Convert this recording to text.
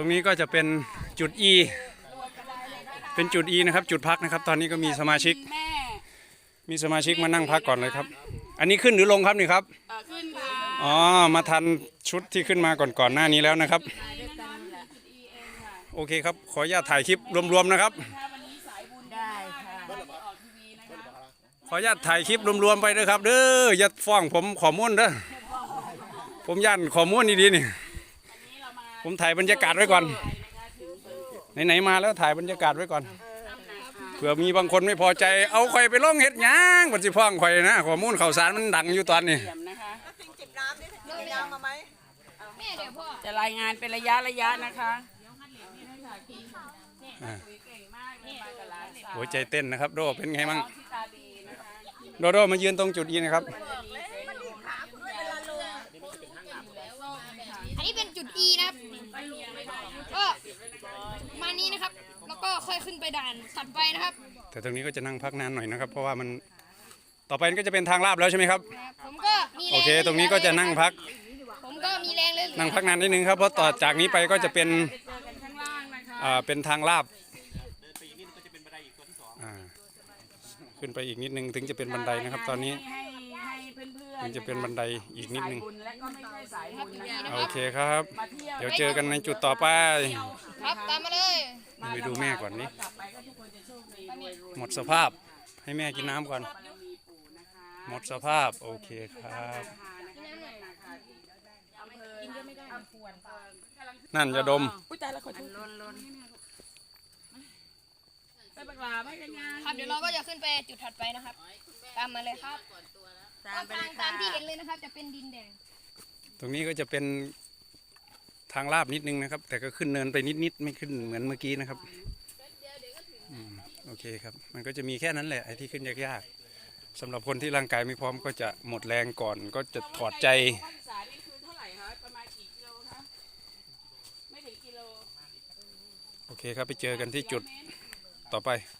รงนี้ก็จะเป็นจุด E เป็นจุด E นะครับ จุดพักนะครับ ตอนนี้ก็มีสมาชิกแม่มีสมาชิกมานั่งพักก่อนเลยครับ อันนี้ขึ้นหรือลงครับนี่ครับเอ่อขึ้นค่ะอ๋อมาทันชุดที่ขึ้นมาก่อนก่อนหน้านี้แล้วนะครับ โอเคครับ ขออนุญาตถ่ายคลิปรวมๆนะครับถ้าวันนี้สายบุญได้ค่ะออกทีวีนะคะขออนุญาตถ่ายคลิปรวมๆไปเด้อครับเด้ออย่าฟ้องผมข้อมูลเด้อผมย่านข้อมูลดีๆนี่ ผมถ่ายบรรยากาศไว้ก่อน ไหนๆมาแล้วถ่ายบรรยากาศไว้ก่อน เผื่อมีบางคนไม่พอใจ เอาข่อยไปลงเห็ดหยางบัดสิพ้องข่อยนะข้อมูลข่าวสารมันดังอยู่ตอนนี้เยี่ยมนะคะจิบน้ำนี่จิบน้ำมาไหมจะรายงานเป็นระยะระยะนะคะอ่าเก่งมากเลยมากับหลานสาวหัวใจเต้นนะครับ โดเป็นไงมั่งที่ตาดีนะคะโดโดมายืนตรงจุดอีนะครับ อันนี้เป็นจุด E นะครับ ก็มานี้นะครับ แล้วก็ค่อยขึ้นไปด่านถัดไปนะครับ แต่ตรงนี้ก็จะนั่งพักนานหน่อยนะครับ เพราะว่ามันต่อไปก็จะเป็นทางลาบแล้วใช่ไหมครับ ผมก็มีแรงโอเค ตรงนี้ก็จะนั่งพัก ผมก็มีแรงเลยนั่งพักนานนิดนึงครับ เพราะต่อจากนี้ไปก็จะเป็นเจอกันข้างล่างนะคะอ่าเป็นทางลาบอ่าขึ้นไปอีกนิดนึงถึงจะเป็นบันไดนะครับ ตอนนี้ ให้ให้ เพื่อนๆถึงจะเป็นบันไดอีกนิดนึง สายบุญและก็ไม่ใช่สายบุญนะคะโอเคครับ มาเที่ยวเดี๋ยวเจอกันในจุดต่อไป ครับตามมาเลยไปดูแม่ก่อนนี่ กลับไปก็ทุกคนจะโชคดีรวยรวยหมดสภาพให้แม่กินน้ำก่อน บารมีปู่นะคะหมดสภาพโอเคครับนั่นจะดม อุ้ยตายแล้วขอโทษลนลนไปบักลาไม่กันยังครับเดี๋ยวเราก็จะขึ้นไปจุดถัดไปนะครับ ตามมาเลยครับตามไปเลยตาค่ะมที่เห็นเลยนะครับ จะเป็นดินแดง ตรงนี้ก็จะเป็นทางลาบนิดนึงนะครับ แต่ก็ขึ้นเนินไปนิดๆไม่ขึ้นเหมือนเมื่อกี้นะครับอืมโอเคครับ มันก็จะมีแค่นั้นแหละไอ้ที่ขึ้นยากๆสำหรับคนที่ร่างกายไม่พร้อมก็จะหมดแรงก่อน ก็จะถอดใจ ภาคอีสานนี่คือเท่าไหร่คะประมาณกี่กิโลคะไม่ถึงกิโลโอเคครับไปเจอกันที่จุดต่อไปเ